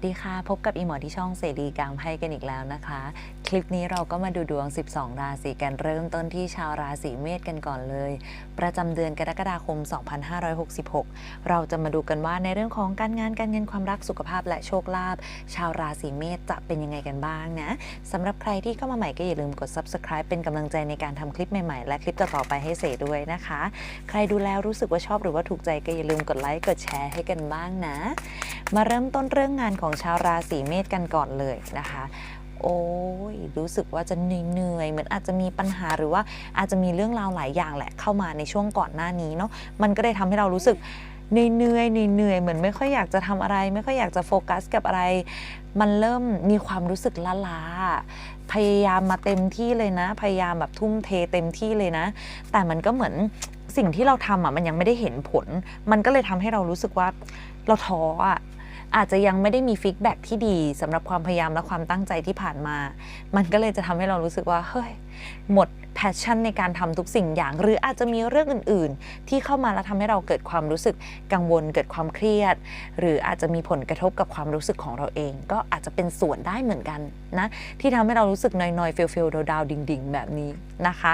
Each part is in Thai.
สดีค่ะ พบกับอีหมอที่ช่องเสรีกลางไพ่กันอีกแล้วนะคะ คลิปนี้เราก็มาดูดวง 12 ราศีกันเริ่มต้นที่ชาวราศีเมษกันก่อนเลย ประจำเดือนกรกฎาคม 2566 เราจะมาดูกันว่าในเรื่องของการงานการเงินความรักสุขภาพและโชคลาภชาวราศีเมษจะเป็นยังไงกันบ้างนะสำหรับใครที่เข้ามาใหม่ก็อย่าลืมกด subscribe เป็นกำลังใจในการทำคลิปใหม่ๆ และคลิปต่อๆไปให้เสด้วยนะคะ ใครดูแล้วรู้สึกว่าชอบหรือว่าถูกใจก็อย่าลืมกดไลค์กดแชร์ให้กันบ้างนะ มาเริ่มต้นเรื่องงานของชาวราศีเมษกันก่อนเลยนะคะ โอ้ยรู้สึกว่าจะเหนื่อยเหมือนอาจจะมีปัญหาหรือว่าอาจจะมีเรื่องราวหลายอย่างแหละเข้ามาในช่วงก่อนหน้านี้เนาะมันก็เลยทำให้เรารู้สึกเหนื่อยๆเหนื่อยเหมือนไม่ค่อยอยากจะทำอะไร ไม่ค่อยอยากจะโฟกัสกับอะไร มันเริ่มมีความรู้สึกล้าๆพยายามมาเต็มที่เลยนะ พยายามแบบทุ่มเทเต็มที่เลยนะ แต่มันก็เหมือนสิ่งที่เราทำอะมันยังไม่ได้เห็นผล มันก็เลยทำให้เรารู้สึกว่าเราท้ออะ อาจจะยังไม่ได้มีฟีดแบ็กที่ดีสำหรับความพยายามและความตั้งใจที่ผ่านมา มันก็เลยจะทำให้เรารู้สึกว่าเฮ้ย หมดแพชชั่นในการทำทุกสิ่งอย่าง หรืออาจจะมีเรื่องอื่น ๆ ที่เข้ามาแล้วทำให้เราเกิดความรู้สึกกังวล เกิดความเครียด หรืออาจจะมีผลกระทบกับความรู้สึกของเราเอง ก็อาจจะเป็นส่วนได้เหมือนกันนะที่ทำให้เรารู้สึกนอยๆเฟลๆดาวๆดิ่ง ๆ แบบนี้นะคะ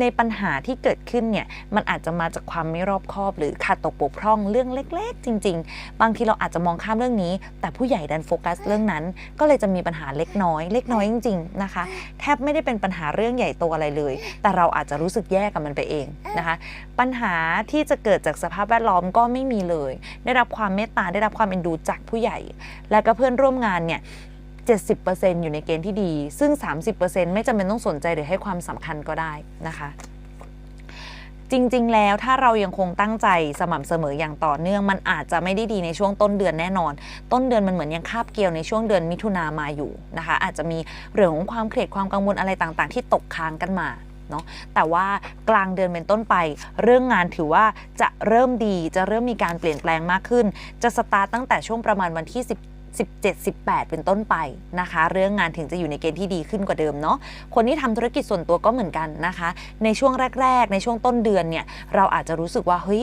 ในปัญหาที่เกิดขึ้นเนี่ยมันอาจจะมาจากความไม่รอบคอบ หรือขาดตกบกพร่องเรื่องเล็ก ๆ จริง ๆ บางทีเราอาจจะมองข้ามเรื่องนี้ แต่ผู้ใหญ่ดันโฟกัสเรื่องนั้น ก็เลยจะมีปัญหาเล็กน้อย เล็กน้อยจริง ๆ นะคะ แทบไม่ได้เป็นปัญหาเรื่องใหญ่โตอะไรเลย แต่เราอาจจะรู้สึกแย่กับมันไปเองนะคะ ปัญหาที่จะเกิดจากสภาพแวดล้อมก็ไม่มีเลย ได้รับความเมตตาได้รับความเอ็นดูจากผู้ใหญ่ และก็เพื่อนร่วมงานเนี่ย70%อยู่ในเกณฑ์ที่ดี ซึ่ง 30%ไม่จำเป็นต้องสนใจหรือให้ความสำคัญก็ได้นะคะ จริง ๆ แล้วถ้าเรายังคงตั้งใจสม่ำเสมออย่างต่อเนื่อง มันอาจจะไม่ได้ดีในช่วงต้นเดือนแน่นอน ต้นเดือนมันเหมือนยังคาบเกี่ยวในช่วงเดือนมิถุนามาอยู่นะคะ อาจจะมีเรื่องของความเครียดความกังวลอะไรต่างๆ ที่ตกค้างกันมาเนาะแต่ว่ากลางเดือนเป็นต้นไป เรื่องงานถือว่าจะเริ่มดีจะเริ่มมีการเปลี่ยนแปลงมากขึ้น จะสตาร์ตตั้งแต่ช่วงประมาณวันที่ 17-18 เป็นต้นไปนะคะ เรื่องงานถึงจะอยู่ในเกณฑ์ที่ดีขึ้นกว่าเดิมเนาะคนที่ทำธุรกิจส่วนตัวก็เหมือนกันนะคะ ในช่วงแรก ๆ ในช่วงต้นเดือนเนี่ยเราอาจจะรู้สึกว่าเฮ้ย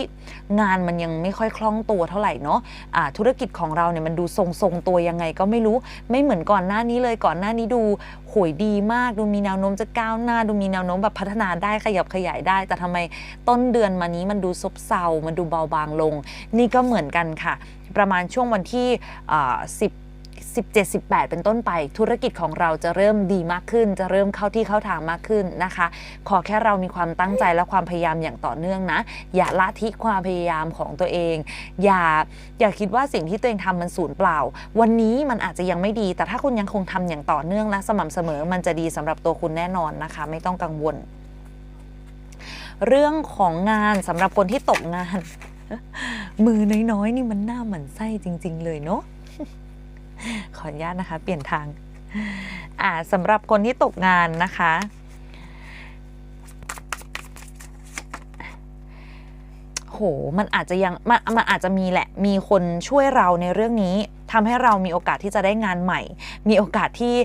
งานมันยังไม่ค่อยคล่องตัวเท่าไหร่เนาะะธุรกิจของเราเนี่ยมันดูทรงๆตัวยังไงก็ไม่รู้ไม่เหมือนก่อนหน้านี้เลยก่อนหน้านี้ดูโหยดีมากดูมีแนวโน้มจะก้าวหน้า ดูมีแนวโน้มแบบพัฒนาได้ขยับขยายได้ แต่ทำไมต้นเดือนมานี้มันดูซบเซา มันดูเบาบางลง นี่ก็เหมือนกันค่ะ ประมาณช่วงวันที่ 10 17 18 เป็นต้นไป ธุรกิจของเราจะเริ่มดีมากขึ้น จะเริ่มเข้าที่เข้าทางมากขึ้นนะคะ ขอแค่เรามีความตั้งใจและความพยายามอย่างต่อเนื่องนะ อย่าละทิ้งความพยายามของตัวเอง อย่าอย่าคิดว่าสิ่งที่ตัวเองทำมันสูญเปล่า วันนี้มันอาจจะยังไม่ดี แต่ถ้าคุณยังคงทำอย่างต่อเนื่องและสม่ำเสมอมันจะดีสำหรับตัวคุณแน่นอนนะคะ ไม่ต้องกังวล เรื่องของงานสำหรับคนที่ตกงาน มือน้อยๆนี่มันหน้าเหมือนไส้จริง ๆ เลยเนาะขออนุญาตนะคะ เปลี่ยนทางอ่าสำหรับคนที่ตกงานนะคะ โห มันอาจจะยังมันมันอาจจะมีแหละ มีคนช่วยเราในเรื่องนี้ทำให้เรามีโอกาสที่จะได้งานใหม่ มีโอกาสที่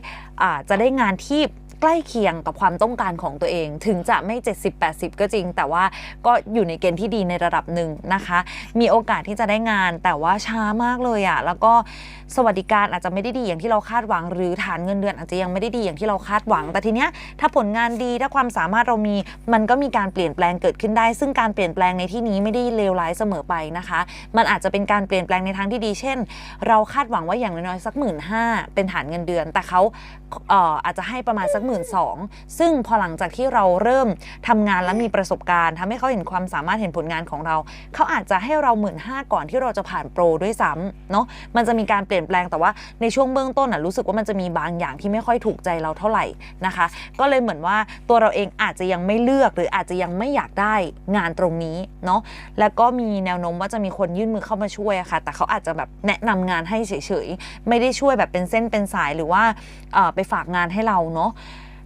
อ่าจะได้งานที่ ใกล้เคียงกับความต้องการของตัวเอง ถึงจะไม่ 70-80 ก็จริง แต่ว่าก็อยู่ในเกณฑ์ที่ดีในระดับหนึ่งนะคะ มีโอกาสที่จะได้งาน แต่ว่าช้ามากเลยอะแล้วก็สวัสดิการอาจจะไม่ได้ดีอย่างที่เราคาดหวัง หรือฐานเงินเดือนอาจจะยังไม่ได้ดีอย่างที่เราคาดหวัง แต่ทีเนี้ยถ้าผลงานดีถ้าความสามารถเรามีมันก็มีการเปลี่ยนแปลงเกิดขึ้นได้ ซึ่งการเปลี่ยนแปลงในที่นี้ไม่ได้เลวร้ายเสมอไปนะคะ มันอาจจะเป็นการเปลี่ยนแปลงในทางที่ดี เช่น เราคาดหวังว่าอย่างน้อยๆสักหมื่นห้าเป็นฐานเงินเดือน แต่เขาเอออาจจะให้ประมาณสักหมื่นสองซึ่งพอหลังจากที่เราเริ่มทำงานและมีประสบการณ์ทำให้เขาเห็นความสามารถเห็นผลงานของเรา เขาอาจจะให้เราหมื่นห้าก่อนที่เราจะผ่านโปรด้วยซ้ำเนาะมันจะมีการเปลี่ยนแปลงแต่ว่าในช่วงเบื้องต้นน่ะรู้สึกว่ามันจะมีบางอย่างที่ไม่ค่อยถูกใจเราเท่าไหร่นะคะ ก็เลยเหมือนว่าตัวเราเองอาจจะยังไม่เลือกหรืออาจจะยังไม่อยากได้งานตรงนี้เนาะแล้วก็มีแนวโน้มว่าจะมีคนยื่นมือเข้ามาช่วยอะค่ะ แต่เขาอาจจะแบบแนะนำงานให้เฉยๆ ไม่ได้ช่วยแบบเป็นเส้นเป็นสายหรือว่าไปฝากงานให้เราเนาะ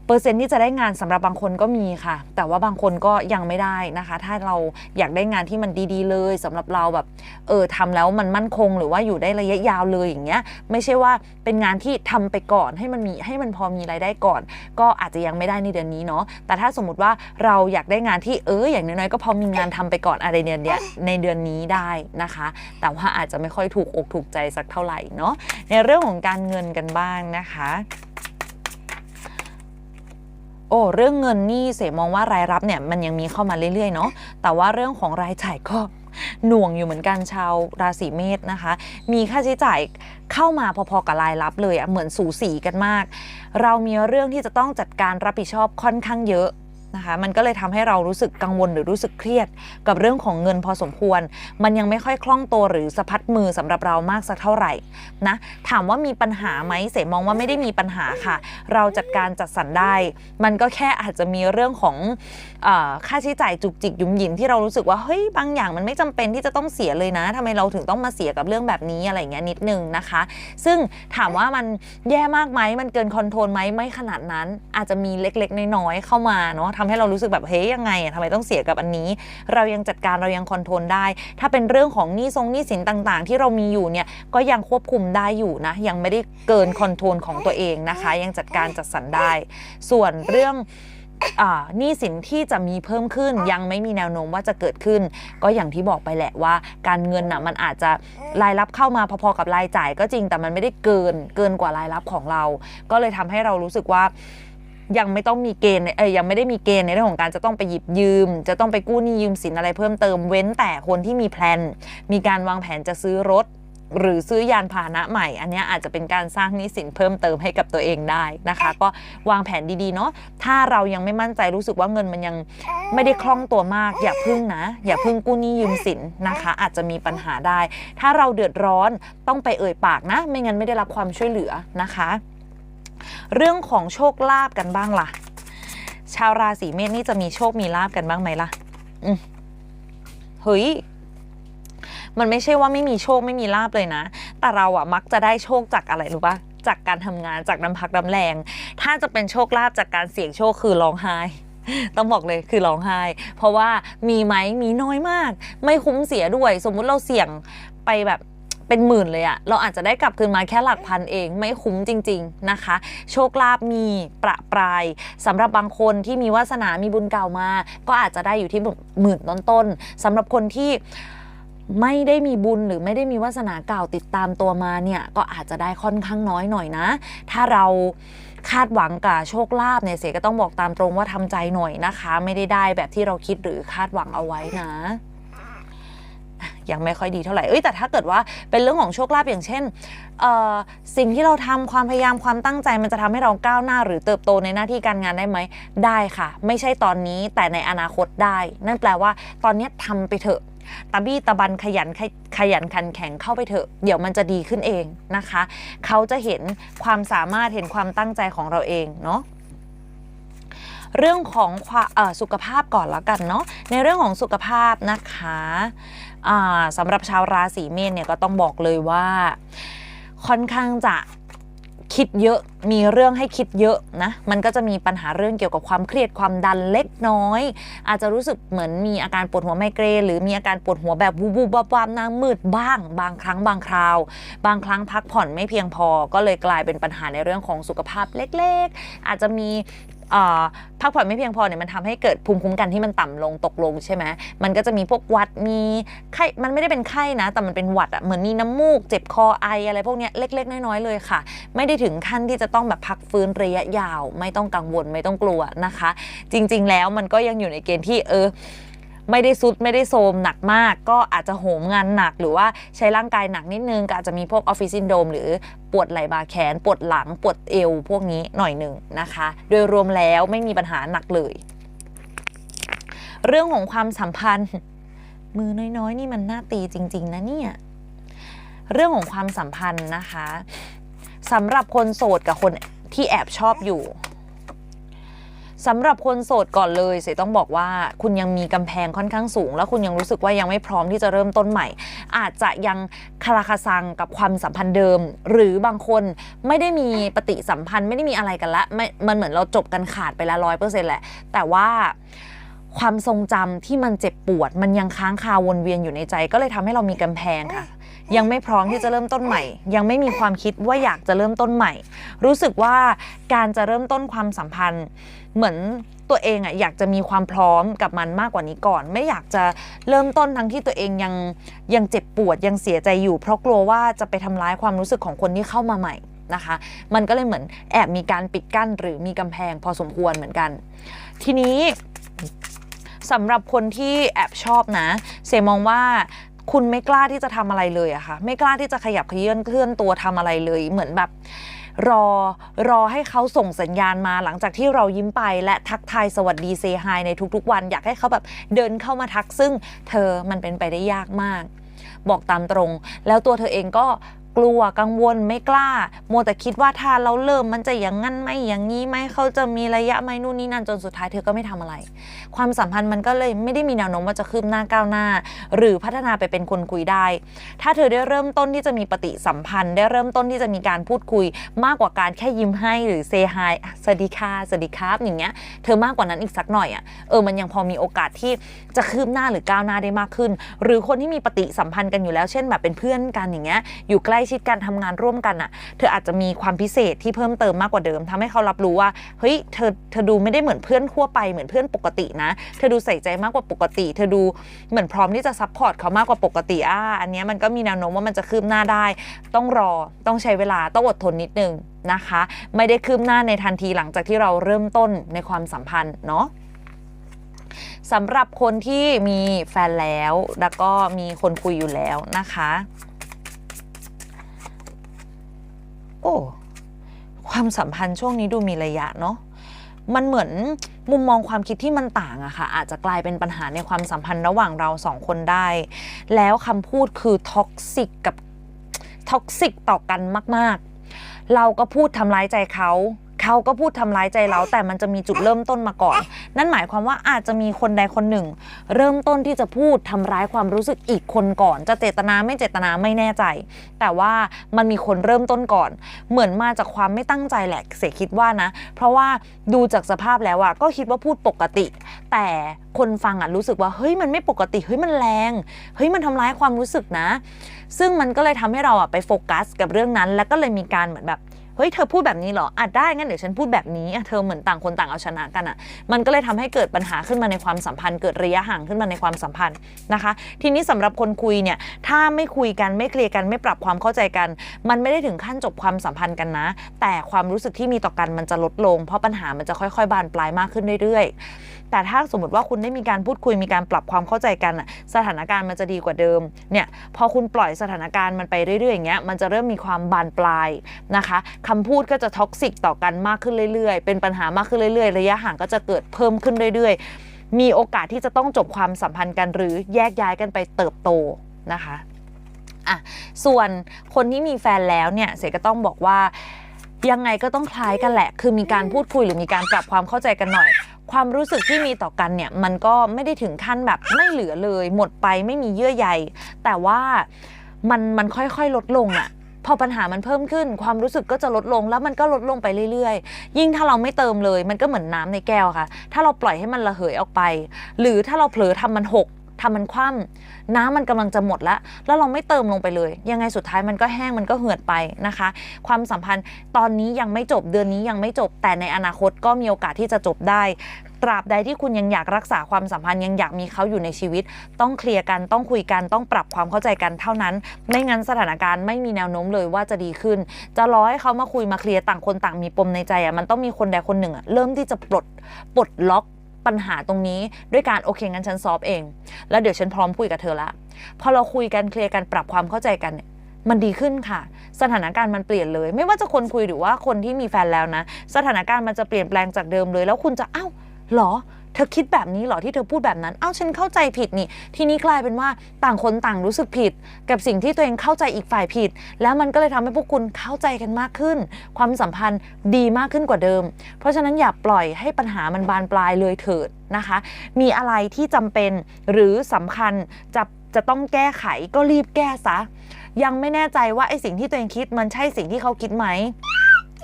เปอร์เซ็นต์ที่จะได้งานสำหรับบางคนก็มีค่ะ แต่ว่าบางคนก็ยังไม่ได้นะคะ ถ้าเราอยากได้งานที่มันดีๆ เลยสำหรับเราแบบเออทำแล้วมันมั่นคงหรือว่าอยู่ได้ระยะยาวเลยอย่างเงี้ย ไม่ใช่ว่าเป็นงานที่ทำไปก่อนให้มันมีให้มันพอมีรายได้ก่อน ก็อาจจะยังไม่ได้ในเดือนนี้เนาะแต่ถ้าสมมติว่าเราอยากได้งานที่เอออย่างน้อยๆก็พอมีงานทำไปก่อนอะไรเดือนเนี้ยในเดือนนี้ได้นะคะ แต่ว่าอาจจะไม่ค่อยถูกอกถูกใจสักเท่าไหร่เนาะในเรื่องของการเงินกันบ้างนะคะ โอ้เรื่องเงินนี่เสมองว่ารายรับเนี่ยมันยังมีเข้ามาเรื่อยๆเนาะแต่ว่าเรื่องของรายจ่ายก็หน่วงอยู่เหมือนกันชาวราศีเมษนะคะ มีค่าใช้จ่ายเข้ามาพอๆกับรายรับเลยอะเหมือนสูสีกันมาก เรามีเรื่องที่จะต้องจัดการรับผิดชอบค่อนข้างเยอะ นะคะมันก็เลยทำให้เรารู้สึกกังวลหรือรู้สึกเครียด กับเรื่องของเงินพอสมควร มันยังไม่ค่อยคล่องตัวหรือสะพัดมือสำหรับเรามากสักเท่าไหร่นะถามว่ามีปัญหาไหมเสมองว่าไม่ได้มีปัญหาค่ะ เราจัดการจัดสรรได้ มันก็แค่อาจจะมีเรื่องของออค่าใช้จ่ายจุกจิกยุ่มยิมที่เรารู้สึกว่าเฮ้ยบางอย่างมันไม่จำเป็นที่จะต้องเสียเลยนะทำไมเราถึงต้องมาเสียกับเรื่องแบบนี้อะไรเงี้ยนิดนึงนะคะ ซึ่งถามว่ามันแย่มากไหมมันเกินคอนโทรลไหมไม่ขนาดนั้น อาจจะมีเล็กๆน้อยๆเข้ามาเนาะทำให้เรารู้สึกแบบเฮ้ยยังไงอะทำไมต้องเสียกับอันนี้ เรายังจัดการเรายังคอนโทรลได้ ถ้าเป็นเรื่องของหนี้ทรงหนี้สินต่างๆ ที่เรามีอยู่เนี่ยก็ยังควบคุมได้อยู่นะ ยังไม่ได้เกินคอนโทรลของตัวเองนะคะ ยังจัดการจัดสรรได้ ส่วนเรื่องหนี้สินที่จะมีเพิ่มขึ้นยังไม่มีแนวโน้มว่าจะเกิดขึ้น ก็อย่างที่บอกไปแหละว่า การเงินน่ะมันอาจจะรายรับเข้ามาพอๆกับรายจ่ายก็จริงแต่มันไม่ได้เกินเกินกว่ารายรับของเรา ก็เลยทำให้เรารู้สึกว่า ยังไม่ต้องมีเกณฑ์เอ้ยยังไม่ได้มีเกณฑ์ในเรื่องของการจะต้องไปหยิบยืม จะต้องไปกู้หนี้ยืมสินอะไรเพิ่มเติมเว้นแต่คนที่มีแพลนมีการวางแผนจะซื้อรถหรือซื้อยานพาหนะใหม่ อันเนี้ยอาจจะเป็นการสร้างหนี้สินเพิ่มเติมให้กับตัวเองได้นะคะ ก็วางแผนดีๆเนาะถ้าเรายังไม่มั่นใจรู้สึกว่าเงินมันยังไม่ได้คล่องตัวมาก อย่าพึ่งนะ อย่าพึ่งกู้หนี้ยืมสินนะคะ อาจจะมีปัญหาได้ ถ้าเราเดือดร้อนต้องไปเอ่ยปากนะ ไม่งั้นไม่ได้รับความช่วยเหลือนะคะ เรื่องของโชคลาภกันบ้างล่ะ ชาวราศีเมษนี่จะมีโชคมีลาบกันบ้างไหมล่ะอืมเฮ้ยมันไม่ใช่ว่าไม่มีโชคไม่มีลาบเลยนะ แต่เราอะมักจะได้โชคจากอะไรรู้ปะจากการทำงานจากน้ำพักน้ำแรง ถ้าจะเป็นโชคลาภจากการเสี่ยงโชคคือร้องไห้ ต้องบอกเลยคือร้องไห้ เพราะว่ามีไหมมีน้อยมาก ไม่คุ้มเสียด้วย สมมุติเราเสี่ยงไปแบบ เป็นหมื่นเลยอะเราอาจจะได้กลับคืนมาแค่หลักพันเองไม่คุ้มจริง ๆนะคะ โชคลาภมีประปรายสำหรับบางคนที่มีวาสนามีบุญเก่ามา ก็อาจจะได้อยู่ที่หมื่นต้นๆสำหรับคนที่ไม่ได้มีบุญหรือไม่ได้มีวาสนาเก่าติดตามตัวมาเนี่ยก็อาจจะได้ค่อนข้างน้อยหน่อยนะ ถ้าเราคาดหวังกับโชคลาภเนี่ยเสียก็ต้องบอกตามตรงว่าทำใจหน่อยนะคะ ไม่ได้ได้แบบที่เราคิดหรือคาดหวังเอาไว้นะ ยังไม่ค่อยดีเท่าไหร่เอ้ยแต่ถ้าเกิดว่าเป็นเรื่องของโชคลาภอย่างเช่นสิ่งที่เราทำความพยายามความตั้งใจมันจะทำให้เราก้าวหน้า หรือเติบโตในหน้าที่การงานได้ไหมได้ค่ะ ไม่ใช่ตอนนี้แต่ในอนาคตได้ นั่นแปลว่าตอนนี้ยทำไปเถอะตะบี้ตะบันขยันขยขยันขันแข็งเข้าไปเถอะ เดี๋ยวมันจะดีขึ้นเองนะคะ เขาจะเห็นความสามารถเห็นความตั้งใจของเราเองเนาะเรื่องของสุขภาพก่อนแล้วกันเนาะในเรื่องของสุขภาพนะคะ สำหรับชาวราศีเมษเนี่ยก็ต้องบอกเลยว่าค่อนข้างจะคิดเยอะมีเรื่องให้คิดเยอะนะมันก็จะมีปัญหาเรื่องเกี่ยวกับความเครียดความดันเล็กน้อย อาจจะรู้สึกเหมือนมีอาการปวดหัวไมเกรนหรือมีอาการปวดหัวแบบวูบวูบวับหน้ามืดบ้าง บางครั้งบางคราว บางครั้งพักผ่อนไม่เพียงพอ ก็เลยกลายเป็นปัญหาในเรื่องของสุขภาพเล็ก ๆ อาจจะมี พักผ่อนไม่เพียงพอเนี่ยมันทำให้เกิดภูมิคุ้มกันที่มันต่ำลงตกลงใช่ไหมมันก็จะมีพวกวัดมีไข้มันไม่ได้เป็นไข้นะ แต่มันเป็นหวัดอะเหมือนมีน้ำมูก เจ็บคอไออะไรพวกเนี้ยเล็ก ๆ น้อยๆเลยค่ะ ไม่ได้ถึงขั้นที่จะต้องแบบพักฟื้นระยะยาว ไม่ต้องกังวลไม่ต้องกลัวนะคะ จริง ๆ แล้วมันก็ยังอยู่ในเกณฑ์ที่เออ ไม่ได้ซุดไม่ได้โทมหนักมาก ก็อาจจะโหมงานหนัก หรือว่าใช้ร่างกายหนักนิดนึงก็อาจจะมีพวกออฟฟิศซินโดมหรือปวดไหล่บ่าแขน ปวดหลังปวดเอวพวกนี้หน่อยหนึ่งนะคะ โดยรวมแล้วไม่มีปัญหาหนักเลย เรื่องของความสัมพันธ์ มือน้อยๆ นี่มันน่าตีจริง ๆ นะเนี่ยเรื่องของความสัมพันธ์นะคะสำหรับคนโสดกับคนที่แอบชอบอยู่ สำหรับคนโสดก่อนเลยเสต้องบอกว่าคุณยังมีกำแพงค่อนข้างสูง แล้วคุณยังรู้สึกว่ายังไม่พร้อมที่จะเริ่มต้นใหม่ อาจจะยังคาราคาซังกับความสัมพันธ์เดิม หรือบางคนไม่ได้มีปฏิสัมพันธ์ไม่ได้มีอะไรกันละไม่มันเหมือนเราจบกันขาดไปแล้วร้อยเปอร์เซ็นต์แหละ แต่ว่าความทรงจำที่มันเจ็บปวด มันยังค้างคาวนเวียนอยู่ในใจ ก็เลยทำให้เรามีกำแพงค่ะ ยังไม่พร้อมที่จะเริ่มต้นใหม่ ยังไม่มีความคิดว่าอยากจะเริ่มต้นใหม่ รู้สึกว่าการจะเริ่มต้นความสัมพันธ์ เหมือนตัวเองอะอยากจะมีความพร้อมกับมันมากกว่านี้ก่อน ไม่อยากจะเริ่มต้นทั้งที่ตัวเองยังยังเจ็บปวดยังเสียใจอยู่ เพราะกลัวว่าจะไปทำร้ายความรู้สึกของคนที่เข้ามาใหม่นะคะ มันก็เลยเหมือนแอบมีการปิดกั้นหรือมีกำแพงพอสมควรเหมือนกัน ทีนี้สำหรับคนที่แอบชอบนะเสมองว่า คุณไม่กล้าที่จะทำอะไรเลยอะค่ะ ไม่กล้าที่จะขยับเขยื่อนเคลื่อนตัวทำอะไรเลย เหมือนแบบ รอรอให้เขาส่งสัญญาณมาหลังจากที่เรายิ้มไปและทักทายสวัสดีเซฮายในทุกๆ วัน อยากให้เขาแบบเดินเข้ามาทักซึ่งเธอมันเป็นไปได้ยากมาก บอกตามตรง แล้วตัวเธอเองก็ กลัวกังวลไม่กล้าโมแต่คิดว่าถ้าเราเริ่มมันจะอย่างงั้นไหมอย่างนี้ไหมเขาจะมีระยะไหมนู่นนี่นั่นจนสุดท้ายเธอก็ไม่ทำอะไร ความสัมพันธ์มันก็เลยไม่ได้มีแนวโน้มว่าจะคืบหน้าก้าวหน้า หรือพัฒนาไปเป็นคนคุยได้ ถ้าเธอได้เริ่มต้นที่จะมีปฏิสัมพันธ์ ได้เริ่มต้นที่จะมีการพูดคุย มากกว่าการแค่ยิ้มให้หรือเซฮายสวัสดีค่ะสวัสดีครับอย่างเงี้ยเธอมากกว่านั้นอีกสักหน่อยอะเออมันยังพอมีโอกาสที่จะคืบหน้าหรือก้าวหน้าได้มากขึ้น หรือคนที่มีปฏิสัมพันธ์กันอยู่แล้ว เช่นแบบเป็นเพื่อนกันอย่างเงี้ยอยู่ใกล้ชิดกันทำงานร่วมกันอะ เธออาจจะมีความพิเศษที่เพิ่มเติมมากกว่าเดิมทำให้เขารับรู้ว่าเฮ้ยเธอเธอดูไม่ได้เหมือนเพื่อนทั่วไปเหมือนเพื่อนปกตินะ เธอดูใส่ใจมากกว่าปกติ เธอดูเหมือนพร้อมที่จะซัพพอร์ตเขามากกว่าปกติอ่าอันนี้มันก็มีแนวโน้มว่ามันจะคืบหน้าได้ ต้องรอต้องใช้เวลาต้องอดทนนิดนึงนะคะ ไม่ได้คืบหน้าในทันทีหลังจากที่เราเริ่มต้นในความสัมพันธ์เนาะสำหรับคนที่มีแฟนแล้ว แล้วก็มีคนคุยอยู่แล้วนะคะ อ้ความสัมพันธ์ช่วงนี้ดูมีระยะเนาะมันเหมือนมุมมองความคิดที่มันต่างอะค่ะ อาจจะกลายเป็นปัญหาในความสัมพันธ์ระหว่างเราสองคนได้ แล้วคำพูดคือท็อกซิกกับท็อกซิกต่อกันมาก ๆ เราก็พูดทำร้ายใจเขา เขาก็พูดทำร้ายใจเรา แต่มันจะมีจุดเริ่มต้นมาก่อน นั่นหมายความว่าอาจจะมีคนใดคนหนึ่ง เริ่มต้นที่จะพูดทำร้ายความรู้สึกอีกคนก่อน จะเจตนาไม่เจตนาไม่แน่ใจ แต่ว่ามันมีคนเริ่มต้นก่อน เหมือนมาจากความไม่ตั้งใจแหละเสกคิดว่านะ เพราะว่าดูจากสภาพแล้วอะก็คิดว่าพูดปกติ แต่คนฟังอะรู้สึกว่าเฮ้ยมันไม่ปกติเฮ้ยมันแรงเฮ้ยมันทำร้ายความรู้สึกนะ ซึ่งมันก็เลยทำให้เราอะไปโฟกัสกับเรื่องนั้น แล้วก็เลยมีการเหมือนแบบ เฮ้ยเธอพูดแบบนี้เหรออะได้งั้นเดี๋ยวฉันพูดแบบนี้เธอเหมือนต่างคนต่างเอาชนะกันอะ มันก็เลยทำให้เกิดปัญหาขึ้นมาในความสัมพันธ์ เกิดระยะห่างขึ้นมาในความสัมพันธ์นะคะ ทีนี้สำหรับคนคุยเนี่ยถ้าไม่คุยกันไม่เคลียร์กันไม่ปรับความเข้าใจกัน มันไม่ได้ถึงขั้นจบความสัมพันธ์กันนะ แต่ความรู้สึกที่มีต่อกันมันจะลดลง เพราะปัญหามันจะค่อยๆ บานปลายมากขึ้นเรื่อยๆ แต่ถ้าสมมติว่าคุณได้มีการพูดคุยมีการปรับความเข้าใจกันสถานการณ์มันจะดีกว่าเดิมเนี่ยพอคุณปล่อยสถานการณ์มันไปเรื่อยๆอย่างเงี้ยมันจะเริ่มมีความบานปลายนะคะคำพูดก็จะท็อกซิกต่อกันมากขึ้นเรื่อยๆ เป็นปัญหามากขึ้นเรื่อยๆ ระยะห่างก็จะเกิดเพิ่มขึ้นเรื่อยๆ มีโอกาสที่จะต้องจบความสัมพันธ์กันหรือแยกย้ายกันไปเติบโตนะคะอะส่วนคนที่มีแฟนแล้วเนี่ยเสกก็ต้องบอกว่า ยังไงก็ต้องคล้ายกันแหละ คือมีการพูดคุยหรือมีการปรับความเข้าใจกันหน่อย ความรู้สึกที่มีต่อกันเนี่ยมันก็ไม่ได้ถึงขั้นแบบไม่เหลือเลย หมดไปไม่มีเยื่อใยแต่ว่ามันมันค่อยๆลดลงอะพอปัญหามันเพิ่มขึ้น ความรู้สึกก็จะลดลงแล้วมันก็ลดลงไปเรื่อยๆ ยิ่งถ้าเราไม่เติมเลย มันก็เหมือนน้ำในแก้วค่ะ ถ้าเราปล่อยให้มันระเหยออกไป หรือถ้าเราเผลอทำมันหก ทำมันคว่ำน้ำมันกำลังจะหมดแล้วแล้วเราไม่เติมลงไปเลย ยังไงสุดท้ายมันก็แห้งมันก็เหือดไปนะคะ ความสัมพันธ์ตอนนี้ยังไม่จบเดือนนี้ยังไม่จบ แต่ในอนาคตก็มีโอกาสที่จะจบได้ ตราบใดที่คุณยังอยากรักษาความสัมพันธ์ยังอยากมีเขาอยู่ในชีวิต ต้องเคลียร์กันต้องคุยกันต้องปรับความเข้าใจกันเท่านั้น ไม่งั้นสถานการณ์ไม่มีแนวโน้มเลยว่าจะดีขึ้น จะรอให้เขามาคุยมาเคลียร์ต่างคนต่างมีปมในใจอะมันต้องมีคนใดคนหนึ่งอะเริ่มที่จะปลดปลดล็อก ปัญหาตรงนี้ด้วยการโอเคงั้นฉันซอฟเอง แล้วเดี๋ยวฉันพร้อมคุยกับเธอละพอเราคุยกันเคลียร์กันปรับความเข้าใจกันเนี่ยมันดีขึ้นค่ะ สถานการณ์มันเปลี่ยนเลย ไม่ว่าจะคนคุยหรือว่าคนที่มีแฟนแล้วนะ สถานการณ์มันจะเปลี่ยนแปลงจากเดิมเลย แล้วคุณจะเอ้าหรอ เธอคิดแบบนี้เหรอที่เธอพูดแบบนั้น เอ้าฉันเข้าใจผิดนี่ ทีนี้กลายเป็นว่าต่างคนต่างรู้สึกผิด กับสิ่งที่ตัวเองเข้าใจอีกฝ่ายผิด แล้วมันก็เลยทำให้พวกคุณเข้าใจกันมากขึ้น ความสัมพันธ์ดีมากขึ้นกว่าเดิม เพราะฉะนั้นอย่าปล่อยให้ปัญหามันบานปลายเลยเถิดนะคะ มีอะไรที่จำเป็นหรือสำคัญจะจะต้องแก้ไขก็รีบแก้ซะ ยังไม่แน่ใจว่าไอ้สิ่งที่ตัวเองคิดมันใช่สิ่งที่เขาคิดไหม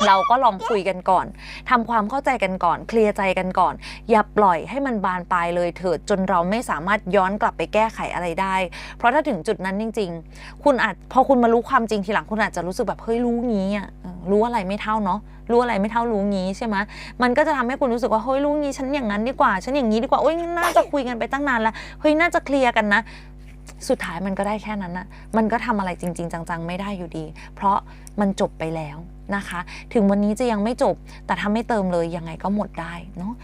เราก็ลองคุยกันก่อนทำความเข้าใจกันก่อน เคลียร์ใจกันก่อน อย่าปล่อยให้มันบานปลายเลยเถิดจนเราไม่สามารถย้อนกลับไปแก้ไขอะไรได้ เพราะถ้าถึงจุดนั้นจริง ๆ คุณอาจพอคุณมารู้ความจริงทีหลังคุณอาจจะรู้สึกแบบเฮ้ยรู้งี้อะรู้อะไรไม่เท่าเนาะรู้อะไรไม่เท่ารู้งี้ใช่ไหมมันก็จะทำให้คุณรู้สึกว่าเฮ้ยรู้งี้ฉันอย่างนั้นดีกว่า ฉันอย่างนี้ดีกว่าโอ้ยน่าจะคุยกันไปตั้งนานแล้วเฮ้ยน่าจะเคลียร์กันนะสุดท้ายมันก็ได้แค่นั้นนะมันก็ทำอะไรจริง ๆ จัง ๆ ไม่ได้อยู่ดี เพราะมันจบไปแล้ว นะคะ ถึงวันนี้จะยังไม่จบ แต่ถ้าไม่เติมเลยยังไงก็หมดได้เนาะ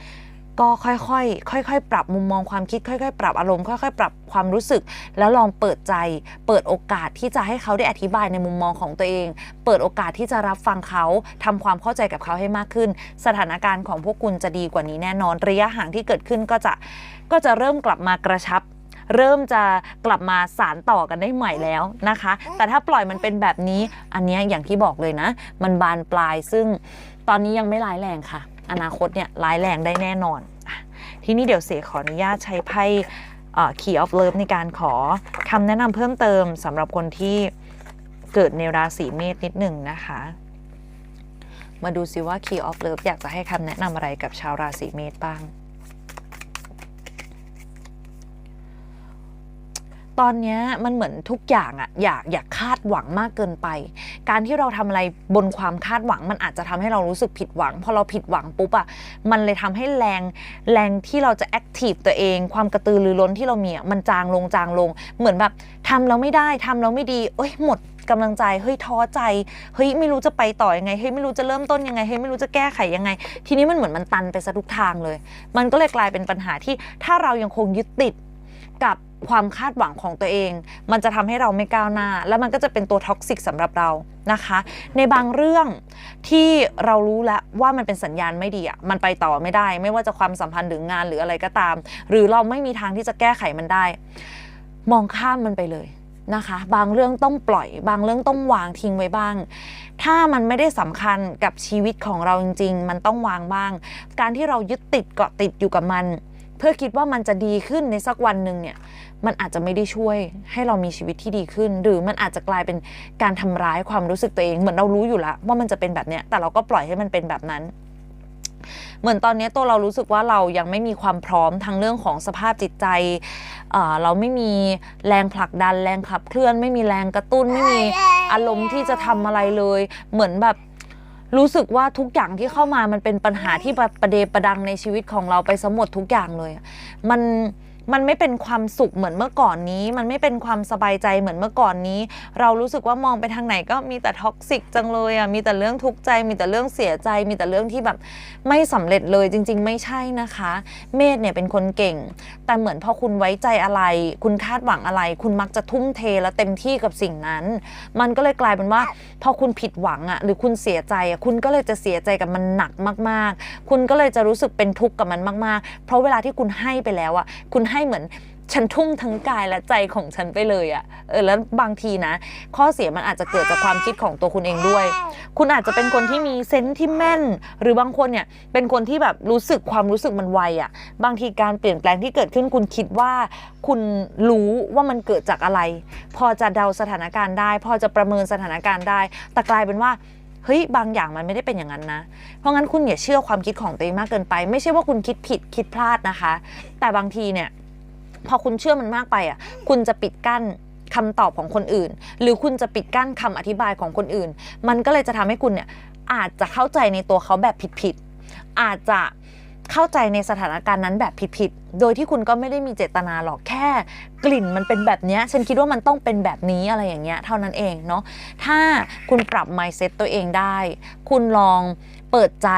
ก็ค่อยๆ ค่อยๆ ปรับมุมมองความคิด ค่อยๆ ปรับอารมณ์ ค่อยๆ ปรับความรู้สึก แล้วลองเปิดใจ เปิดโอกาสที่จะให้เขาได้อธิบายในมุมมองของตัวเอง เปิดโอกาสที่จะรับฟังเขาทำความเข้าใจกับเขาให้มากขึ้น สถานการณ์ของพวกคุณจะดีกว่านี้แน่นอน ระยะห่างที่เกิดขึ้นก็จะก็จะเริ่มกลับมากระชับ เริ่มจะกลับมาสารต่อกันได้ใหม่แล้วนะคะ แต่ถ้าปล่อยมันเป็นแบบนี้อันเนี้ยอย่างที่บอกเลยนะ มันบานปลายซึ่งตอนนี้ยังไม่ร้ายแรงค่ะ อนาคตเนี่ยร้ายแรงได้แน่นอนอะทีนี้เดี๋ยวเสกขออนุญาตใช้ไพ่เอ่อ Key of Love ในการขอคำแนะนำเพิ่มเติมสำหรับคนที่เกิดในราศีเมษนิดหนึ่งนะคะ มาดูซิว่า Key of Love อยากจะให้คำแนะนำอะไรกับชาวราศีเมษบ้าง ตอนนี้มันเหมือนทุกอย่างอะอยากอยากคาดหวังมากเกินไป การที่เราทำอะไรบนความคาดหวัง มันอาจจะทำให้เรารู้สึกผิดหวัง พอเราผิดหวังปุ๊บอะมันเลยทำให้แรงแรงที่เราจะแอคทีฟตัวเอง ความกระตือรือร้นที่เรามีอะมันจางลงจางลง เหมือนแบบทำแล้วไม่ได้ทำแล้วไม่ดีเอ้ยหมดกำลังใจเฮ้ยท้อใจเฮ้ยไม่รู้จะไปต่อยังไงเฮ้ยไม่รู้จะเริ่มต้นยังไงเฮ้ยไม่รู้จะแก้ไขยังไง ทีนี้มันเหมือนมันตันไปซะทุกทางเลย มันก็เลยกลายเป็นปัญหาที่ถ้าเรายังคงยึดติดกับ ความคาดหวังของตัวเอง มันจะทำให้เราไม่ก้าวหน้า แล้วมันก็จะเป็นตัวท็อกซิกสำหรับเรานะคะ ในบางเรื่องที่เรารู้แล้วว่ามันเป็นสัญญาณไม่ดีอะมันไปต่อไม่ได้ ไม่ว่าจะความสัมพันธ์หรืองานหรืออะไรก็ตาม หรือเราไม่มีทางที่จะแก้ไขมันได้ มองข้ามมันไปเลยนะคะ บางเรื่องต้องปล่อย บางเรื่องต้องวางทิ้งไว้บ้าง ถ้ามันไม่ได้สำคัญกับชีวิตของเราจริง ๆ มันต้องวางบ้าง การที่เรายึดติดเกาะติดอยู่กับมัน เพื่อคิดว่ามันจะดีขึ้นในสักวันหนึ่งเนี่ย มันอาจจะไม่ได้ช่วยให้เรามีชีวิตที่ดีขึ้น หรือมันอาจจะกลายเป็นการทำร้ายความรู้สึกตัวเอง เหมือนเรารู้อยู่แล้วว่ามันจะเป็นแบบเนี้ยแต่เราก็ปล่อยให้มันเป็นแบบนั้น เหมือนตอนนี้ตัวเรารู้สึกว่าเรายังไม่มีความพร้อมทั้งเรื่องของสภาพจิตใจเออเราไม่มีแรงผลักดัน แรงขับเคลื่อน ไม่มีแรงกระตุ้น ไม่มีอารมณ์ที่จะทำอะไรเลย เหมือนแบบรู้สึกว่าทุกอย่างที่เข้ามามันเป็นปัญหาที่ประประเดประดังในชีวิตของเราไปสมหมดทุกอย่างเลย มัน มันไม่เป็นความสุขเหมือนเมื่อก่อนนี้ มันไม่เป็นความสบายใจเหมือนเมื่อก่อนนี้ เรารู้สึกว่ามองไปทางไหนก็มีแต่ท็อกซิกจังเลยอะมีแต่เรื่องทุกข์ใจ มีแต่เรื่องเสียใจ มีแต่เรื่องที่แบบไม่สำเร็จเลยจริง ๆ ไม่ใช่นะคะ เมธเนี่ยเป็นคนเก่ง แต่เหมือนพอคุณไว้ใจอะไร คุณคาดหวังอะไร คุณมักจะทุ่มเทและเต็มที่กับสิ่งนั้น มันก็เลยกลายเป็นว่า พอคุณผิดหวังอะหรือคุณเสียใจอะคุณก็เลยจะเสียใจกับมันหนักมาก ๆ คุณก็เลยจะรู้สึกเป็นทุกข์กับมันมาก ๆ เพราะเวลาที่คุณให้ไปแล้วอะคุณให้เหมือนฉันทุ่มทั้งกายและใจของฉันไปเลยอะ เออแล้วบางทีนะ ข้อเสียมันอาจจะเกิดจากความคิดของตัวคุณเองด้วย คุณอาจจะเป็นคนที่มีเซนส์ที่แม่น หรือบางคนเนี่ยเป็นคนที่แบบรู้สึกความรู้สึกมันไวอะ่ะ บางทีการเปลี่ยนแปลงที่เกิดขึ้นคุณคิดว่า คุณรู้ว่ามันเกิดจากอะไร พอจะเดาสถานการณ์ได้ พอจะประเมินสถานการณ์ได้ แต่กลายเป็นว่าเฮ้ยบางอย่างมันไม่ได้เป็นอย่างนั้นนะ เพราะงั้นคุณอย่าเชื่อความคิดของตัวเองมากเกินไป ไม่ใช่ว่าคุณคิดผิดคิดพลาดนะคะ แต่บางทีเนี่ย พอคุณเชื่อมันมากไปอะคุณจะปิดกั้นคำตอบของคนอื่น หรือคุณจะปิดกั้นคำอธิบายของคนอื่น มันก็เลยจะทำให้คุณเนี่ยอาจจะเข้าใจในตัวเขาแบบผิดๆอาจจะเข้าใจในสถานการณ์นั้นแบบผิดๆ โดยที่คุณก็ไม่ได้มีเจตนาหรอกแค่ กลิ่นมันเป็นแบบนี้ฉันคิดว่ามันต้องเป็นแบบนี้อะไรอย่างเงี้ยเท่านั้นเองเนาะถ้าคุณปรับ mindset ตัวเองได้ คุณลองเปิดใจ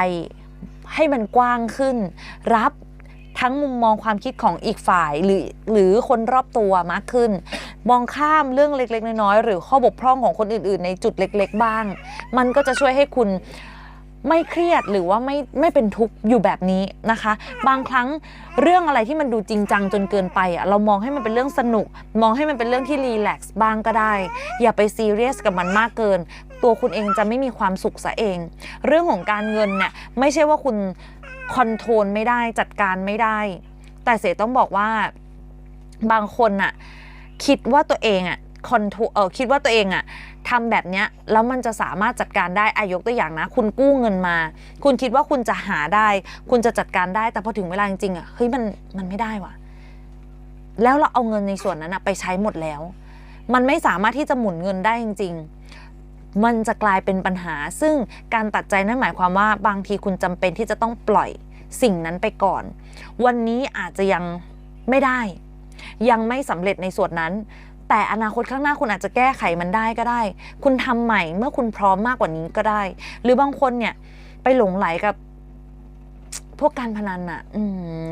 ให้มันกว้างขึ้น รับ ทั้งมุมมองความคิดของอีกฝ่ายหรือหรือคนรอบตัวมากขึ้น มองข้ามเรื่องเล็ก ๆ น้อยๆหรือข้อบกพร่องของคนอื่น ๆ ในจุดเล็ก ๆ บ้าง มันก็จะช่วยให้คุณไม่เครียดหรือว่าไม่ไม่เป็นทุกข์อยู่แบบนี้นะคะ บางครั้งเรื่องอะไรที่มันดูจริงจังจนเกินไปอะเรามองให้มันเป็นเรื่องสนุก มองให้มันเป็นเรื่องที่รีแลกซ์บ้างก็ได้ อย่าไปซีเรียสกับมันมากเกิน ตัวคุณเองจะไม่มีความสุขซะเอง เรื่องของการเงินเนี่ยไม่ใช่ว่าคุณ คอนโทรลไม่ได้จัดการไม่ได้ แต่เสต้องบอกว่าบางคนน่ะคิดว่าตัวเองอะคอนโทรเออคิดว่าตัวเองอะทำแบบเนี้ยแล้วมันจะสามารถจัดการได้อายกตัวอย่างนะ คุณกู้เงินมา คุณคิดว่าคุณจะหาได้ คุณจะจัดการได้ แต่พอถึงเวลาจริงๆอะเฮ้ยมันมันไม่ได้ว่ะ แล้วเราเอาเงินในส่วนนั้นนะไปใช้หมดแล้ว มันไม่สามารถที่จะหมุนเงินได้จริง ๆ มันจะกลายเป็นปัญหา ซึ่งการตัดใจนั่นหมายความว่าบางทีคุณจำเป็นที่จะต้องปล่อยสิ่งนั้นไปก่อน วันนี้อาจจะยังไม่ได้ ยังไม่สำเร็จในส่วนนั้น แต่อนาคตข้างหน้าคุณอาจจะแก้ไขมันได้ก็ได้ คุณทำใหม่เมื่อคุณพร้อมมากกว่านี้ก็ได้ หรือบางคนเนี่ยไปหลงไหลกับ พวกการพนันอะ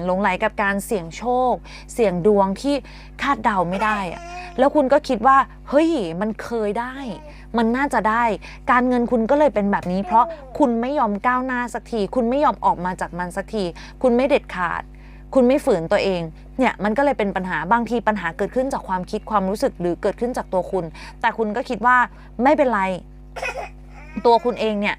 หลงไหลกับการเสี่ยงโชค เสี่ยงดวงที่คาดเดาไม่ได้อะแล้วคุณก็คิดว่า เฮ้ย มันเคยได้ มันน่าจะได้ การเงินคุณก็เลยเป็นแบบนี้ เพราะคุณไม่ยอมก้าวหน้าสักที คุณไม่ยอมออกมาจากมันสักที คุณไม่เด็ดขาด คุณไม่ฝืนตัวเอง เนี่ยมันก็เลยเป็นปัญหา บางทีปัญหาเกิดขึ้นจากความคิดความรู้สึกหรือเกิดขึ้นจากตัวคุณ แต่คุณก็คิดว่าไม่เป็นไร ตัวคุณเองเนี่ย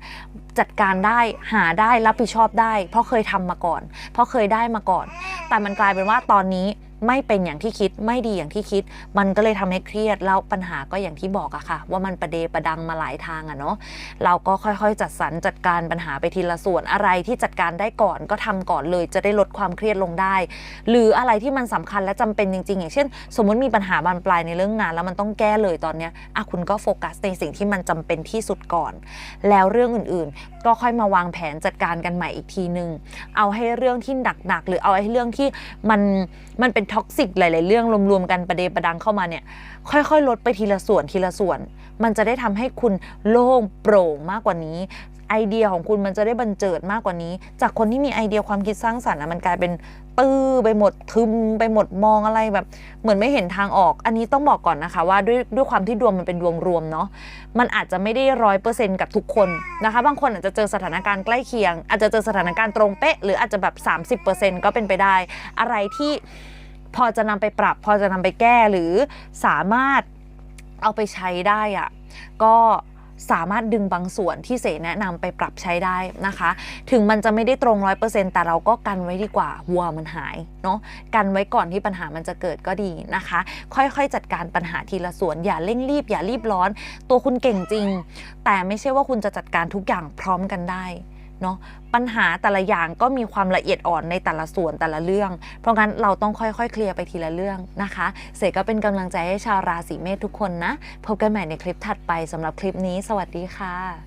จัดการได้หาได้รับผิดชอบได้ เพราะเคยทำมาก่อน เพราะเคยได้มาก่อน แต่มันกลายเป็นว่าตอนนี้ ไม่เป็นอย่างที่คิดไม่ดีอย่างที่คิด มันก็เลยทำให้เครียดแล้วปัญหาก็อย่างที่บอกอะค่ะ ว่ามันประเดประดังมาหลายทางอะเนาะเราก็ค่อยๆ จัดสรรจัดการปัญหาไปทีละส่วนอะไรที่จัดการได้ก่อนก็ทำก่อนเลยจะได้ลดความเครียดลงได้ หรืออะไรที่มันสำคัญและจำเป็นจริง ๆ อย่างเช่น สมมติมีปัญหาบานปลายในเรื่องงาน แล้วมันต้องแก้เลยตอนเนี้ยอะคุณก็โฟกัสในสิ่งที่มันจำเป็นที่สุดก่อน แล้วเรื่องอื่นๆ ก็ค่อยมาวางแผนจัดการกันใหม่อีกทีนึง เอาให้เรื่องที่หนักๆหรือเอาให้เรื่องที่มันมันเป็นท็อกซิกหลาย ๆ เรื่องรวม ๆ กันประเดประดังเข้ามาเนี่ย ค่อย ๆ ลดไปทีละส่วนทีละส่วน มันจะได้ทำให้คุณโล่งโปร่งมากกว่านี้ ไอเดียของคุณมันจะได้บันเจิดมากกว่านี้ จากคนที่มีไอเดียความคิดสร้างสรรค์อะมันกลายเป็นตื้อไปหมดทึมไปหมดมองอะไรแบบ เหมือนไม่เห็นทางออก อันนี้ต้องบอกก่อนนะคะ ว่าด้วยด้วยความที่ดวงมันเป็นดวงรวมเนาะมันอาจจะไม่ได้ร้อยเปอร์เซ็นต์กับทุกคนนะคะ บางคนอาจจะเจอสถานการณ์ใกล้เคียง อาจจะเจอสถานการณ์ตรงเป๊ะ หรืออาจจะแบบ 30%ก็เป็นไปได้ อะไรที่ พอจะนำไปปรับ พอจะนำไปแก้หรือสามารถเอาไปใช้ได้อะก็สามารถดึงบางส่วนที่เสแนะนำไปปรับใช้ได้นะคะ ถึงมันจะไม่ได้ตรงร้อยเปอร์เซ็นต์แต่เราก็กันไว้ดีกว่าวัวมันหายเนาะกันไว้ก่อนที่ปัญหามันจะเกิดก็ดีนะคะ ค่อยๆ จัดการปัญหาทีละส่วนอย่าเร่งรีบ อย่ารีบร้อน ตัวคุณเก่งจริง แต่ไม่ใช่ว่าคุณจะจัดการทุกอย่างพร้อมกันได้ เนาะปัญหาแต่ละอย่างก็มีความละเอียดอ่อนในแต่ละส่วนแต่ละเรื่อง เพราะงั้นเราต้องค่อยๆ เคลียร์ไปทีละเรื่องนะคะ เสกก็เป็นกำลังใจให้ชาวราศีเมษทุกคนนะ พบกันใหม่ในคลิปถัดไปสำหรับคลิปนี้ สวัสดีค่ะ